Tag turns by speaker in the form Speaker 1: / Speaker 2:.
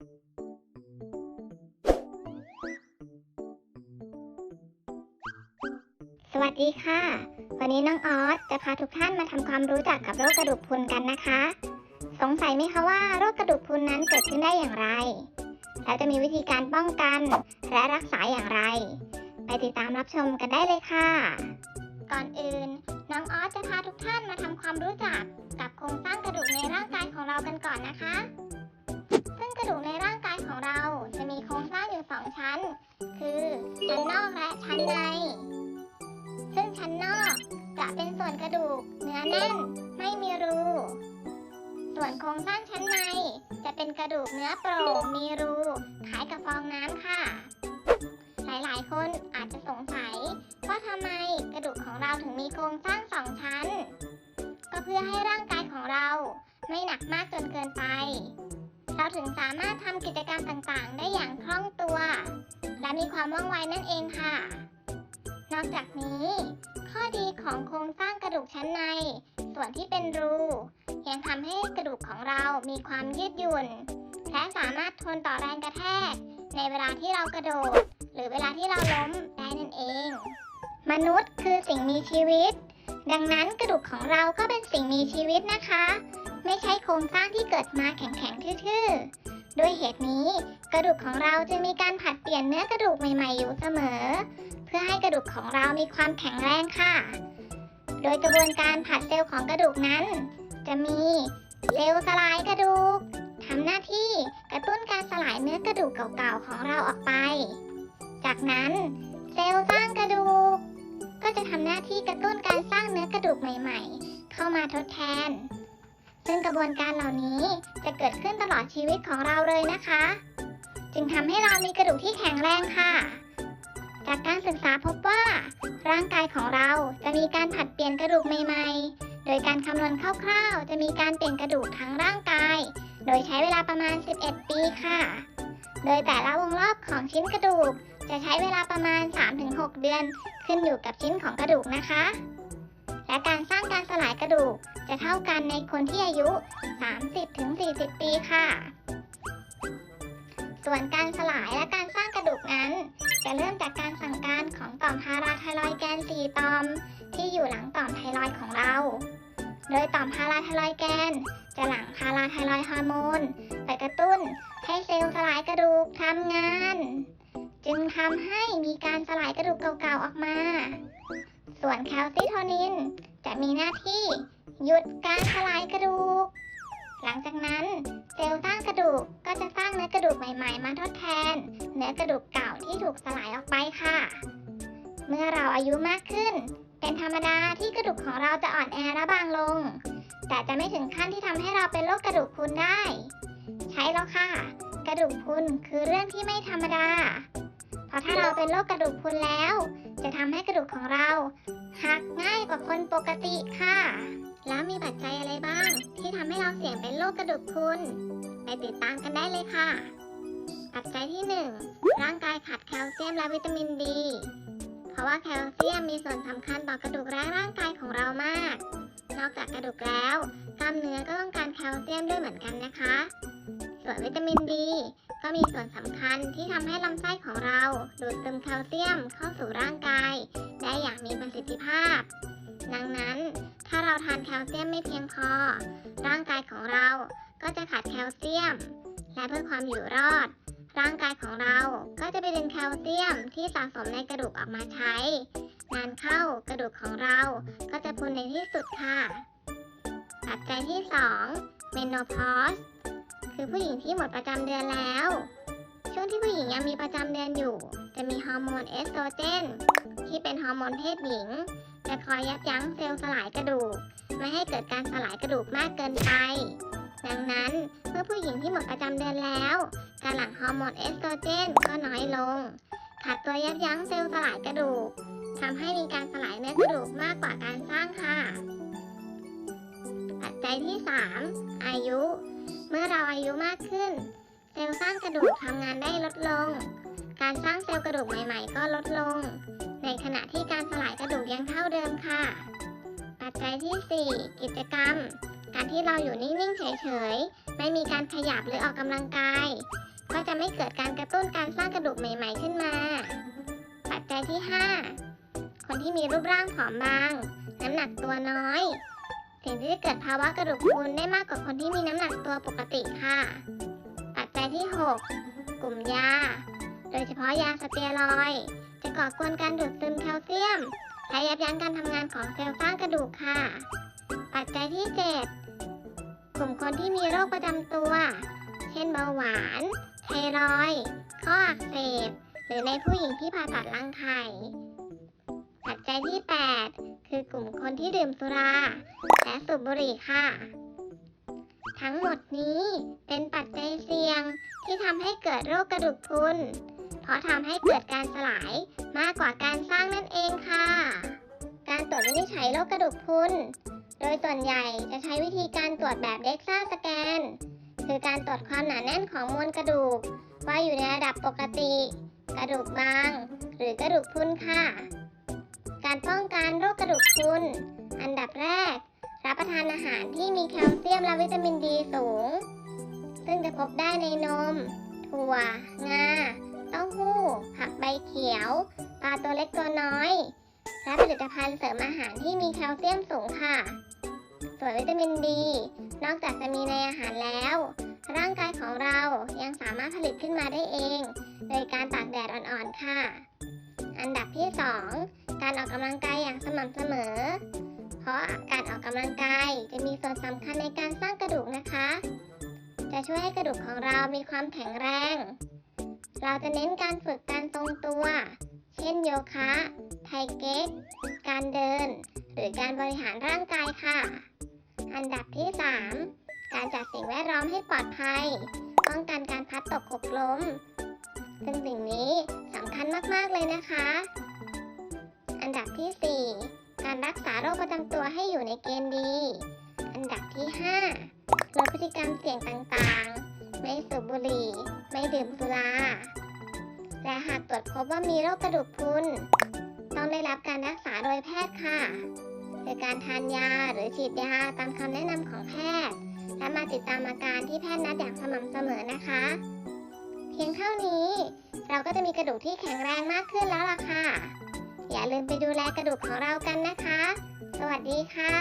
Speaker 1: สวัสดีค่ะ วันนี้น้องออสจะพาทุกท่านมาทำความรู้จักกับโรคกระดูกพรุนกันนะคะ สงสัยไหมคะว่าโรคกระดูกพรุนนั้นเกิดขึ้นได้อย่างไร แล้วจะมีวิธีการป้องกัน และรักษาอย่างไร ไปติดตามรับชมกันได้เลยค่ะ ก่อนอื่น น้องออสจะพาทุกท่านมาทำความรู้จักกับโครงสร้างกระดูกในร่างกายของเรากันก่อนนะคะ ชั้น คือชั้นนอกและชั้นใน ซึ่งชั้นนอกจะเป็นส่วนกระดูกเนื้อแน่นไม่มีรู ส่วนโครงสร้างชั้นใน จะเป็นกระดูกเนื้อโปร่งมีรูคล้ายกับฟองน้ำค่ะ หลายๆ คนอาจจะสงสัยว่าทำไมกระดูกของเราถึงมีโครงสร้างสองชั้น ก็เพื่อให้ร่างกายของเราไม่หนักมากจนเกินไป เราถึงสามารถทำกิจกรรมต่างๆ ได้อย่างคล่องตัว และมีความว่องไวนั่นเองค่ะ นอกจากนี้ ข้อดีของโครงสร้างกระดูกชั้นใน ส่วนที่เป็นรู ยังทำให้กระดูกของเรามีความยืดหยุ่น และสามารถทนต่อแรงกระแทก ในเวลาที่เรากระโดด หรือเวลาที่เราล้มได้นั่นเอง มนุษย์คือสิ่งมีชีวิต ดังนั้นกระดูกของเราก็เป็นสิ่งมีชีวิตนะคะ ไม่ใช่โครงสร้างที่เกิดมาแข็งๆทื่อๆด้วยเหตุนี้กระดูกของเราจะมีการผัดเปลี่ยนเนื้อกระดูกใหม่ๆอยู่เสมอ เพื่อให้กระดูกของเรามีความแข็งแรงค่ะ โดยกระบวนการผัดเซลล์ของกระดูกนั้น จะมีเซลล์สลายกระดูกทำหน้าที่กระตุ้นการสลายเนื้อกระดูกเก่าๆของเราออกไป จากนั้นเซลล์สร้างกระดูก ก็จะทำหน้าที่กระตุ้นการสร้างเนื้อกระดูกใหม่ ๆ เข้ามาทดแทน ซึ่งกระบวนการเหล่านี้จะเกิดขึ้นตลอดชีวิตของเราเลยนะคะ จึงทำให้เรามีกระดูกที่แข็งแรงค่ะ จากการศึกษาพบว่า ร่างกายของเราจะมีการผัดเปลี่ยนกระดูกใหม่ๆ โดยการคำนวณคร่าวๆ จะมีการเปลี่ยนกระดูกทั้งร่างกาย โดยใช้เวลาประมาณ 11 ปีค่ะ โดยแต่ละวงรอบของชิ้นกระดูก จะใช้เวลาประมาณ 3-6 เดือน ขึ้นอยู่กับชิ้นของกระดูกนะคะ และการสร้างการสลายกระดูก จะเท่ากันในคนที่อายุ 30-40 ปีค่ะ ส่วนการสลายและการสร้างกระดูกนั้น จะเริ่มจากการสั่งการของต่อมพาราไทรอยด์แกน 4 ต่อม ที่อยู่หลังต่อมไทรอยด์ของเรา โดยต่อมพาราไทรอยด์แกน จะหลั่งพาราไทรอยด์ฮอร์โมนไปกระตุ้นให้เซลล์สลายกระดูกทำงาน จึงทำให้มีการสลายกระดูกเก่าๆออกมา ส่วนแคลซิโทนิน จะมีหน้าที่หยุดการสลายกระดูก หลังจากนั้นเซลล์สร้างกระดูกก็จะสร้างเนื้อกระดูกใหม่ๆ มาทดแทน เนื้อกระดูกเก่าที่ถูกสลายออกไปค่ะ เมื่อเราอายุมากขึ้น เป็นธรรมดาที่กระดูกของเราจะอ่อนแอและบางลง แต่จะไม่ถึงขั้นที่ทำให้เราเป็นโรคกระดูกพรุนได้ ใช่แล้วค่ะ กระดูกพรุนคือเรื่องที่ไม่ธรรมดา เพราะถ้าเราเป็นโรคกระดูกพรุนแล้ว จะทำให้กระดูกของเรา หักง่ายกว่าคนปกติค่ะ แล้วมีปัจจัยอะไรบ้าง ที่ทำให้เราเสี่ยงเป็นโรคกระดูกพรุนไปติดตามกันได้เลยค่ะ ปัจจัยที่ 1 ร่างกายขาดแคลเซียมและวิตามินดีเพราะว่าแคลเซียมมีส่วนสำคัญต่อกระดูกและร่างกายของเรามาก นอกจากกระดูกแล้ว กล้ามเนื้อก็ต้องการแคลเซียมด้วยเหมือนกันนะคะ ส่วนวิตามินดี ก็มีส่วนสำคัญที่ทำให้ลำไส้ของเราดูดซึมแคลเซียมเข้าสู่ร่างกาย ได้อย่างมีประสิทธิภาพ ดังนั้น ถ้าเราทานแคลเซียมไม่เพียงพอ ร่างกายของเราก็จะขาดแคลเซียม และเพื่อความอยู่รอด ร่างกายของเราก็จะไปดึงแคลเซียมที่สะสมในกระดูกออกมาใช้ นานเข้ากระดูกของเราก็จะพุนในที่สุดค่ะปัจจัยที่2 menopause คือผู้หญิงที่หมดประจำเดือนแล้ว ช่วงที่ผู้หญิงยังมีประจำเดือนอยู่ จะมีฮอร์โมนเอสโตรเจน ที่เป็นฮอร์โมนเพศหญิง จะคอยยับยั้งเซลล์สลายกระดูก ไม่ให้เกิดการสลายกระดูกมากเกินไป ดังนั้นเมื่อผู้หญิงที่หมดประจำเดือนแล้วการหลั่งฮอร์โมนเอสโตรเจนก็น้อยลง ขาดตัวยับยั้งเซลล์สลายกระดูกทำให้มีการสลายเนื้อกระดูกมากกว่าการสร้างค่ะ ปัจจัยที่ 3 อายุ เมื่อเราอายุมากขึ้น เซลล์สร้างกระดูกทำงานได้ลดลง การสร้างเซลล์กระดูกใหม่ๆ ก็ลดลง ในขณะที่การสลายกระดูกยังเท่าเดิมค่ะ ปัจจัยที่ 4 กิจกรรม การที่เราอยู่นิ่งๆ เฉยๆ ไม่มีการขยับหรือออกกำลังกาย ก็จะไม่เกิดการกระตุ้นการสร้างกระดูกใหม่ ๆ ขึ้นมา ปัจจัยที่ 5 คนที่มีรูปร่างผอมบาง น้ำหนักตัวน้อย สิ่งที่จะเกิดภาวะกระดูกพรุนได้มากกว่าคนที่มีน้ำหนักตัวปกติค่ะ ปัจจัยที่ 6 กลุ่มยา โดยเฉพาะยาสเตียรอย จะก่อกวนการดูดซึมแคลเซียม และยับยั้งการทำงานของเซลล์สร้างกระดูกค่ะ ปัจจัยที่ 7 กลุ่มคนที่มีโรคประจำตัว เช่นเบาหวาน ไทรอย ข้ออักเสบ หรือในผู้หญิงที่ผ่าตัดรังไข่ ปัจจัยที่ 8 คือกลุ่มคนที่ดื่มสุรา และสูบบุหรี่ค่ะ ทั้งหมดนี้เป็นปัจจัยเสี่ยงที่ทำให้เกิดโรคกระดูกพรุนเพราะทำให้เกิดการสลายมากกว่าการสร้างนั่นเองค่ะ การตรวจวินิจฉัยโรคกระดูกพรุนโดยส่วนใหญ่จะใช้วิธีการตรวจแบบเด็กซ่าสแกน คือการตรวจความหนาแน่นของมวลกระดูก ว่าอยู่ในระดับปกติ กระดูกบาง หรือกระดูกพรุนค่ะ การป้องกันโรคกระดูกพรุน อันดับแรก รับประทานอาหารที่มีแคลเซียมและวิตามินดีสูง ซึ่งจะพบได้ในนม ถั่ว งา เต้าหู้ ผักใบเขียว ปลาตัวเล็กตัวน้อย และผลิตภัณฑ์เสริมอาหารที่มีแคลเซียมสูงค่ะ ส่วนวิตามินดี นอกจากจะมีในอาหารแล้ว ร่างกายของเรายังสามารถผลิตขึ้นมาได้เอง โดยการตากแดดอ่อนๆค่ะ อันดับที่ 2 การออกกำลังกายอย่างสม่ำเสมอ เพราะการออกกำลังกายจะมีส่วนสำคัญในการสร้างกระดูกนะคะ จะช่วยให้กระดูกของเรามีความแข็งแรง เราจะเน้นการฝึกการทรงตัว เช่นโยคะ ไทเก๊ก การเดิน หรือการบริหารร่างกายค่ะ อันดับที่ 3 การจัดสิ่งแวดล้อมให้ปลอดภัย ป้องกันการพัดตกหกล้ม ซึ่งสิ่งนี้สำคัญมากๆเลยนะคะ อันดับที่ 4 การรักษาโรคประจำตัวให้อยู่ในเกณฑ์ดี อันดับที่ 5 ลดพฤติกรรมเสี่ยงต่างๆ ไม่สูบบุหรี่ ไม่ดื่มสุรา และหากตรวจพบว่ามีโรคกระดูกพรุนต้องได้รับการรักษาโดยแพทย์ค่ะคือการทานยาหรือฉีดยาตามคำแนะนำของแพทย์ และมาติดตามอาการที่แพทย์นัดอย่างสม่ำเสมอนะคะ พียงเท่านี้ เราก็จะมีกระดูกที่แข็งแรงมากขึ้นแล้วล่ะค่ะ อย่าลืมไปดูแลกระดูกของเรากันนะคะ สวัสดีค่ะ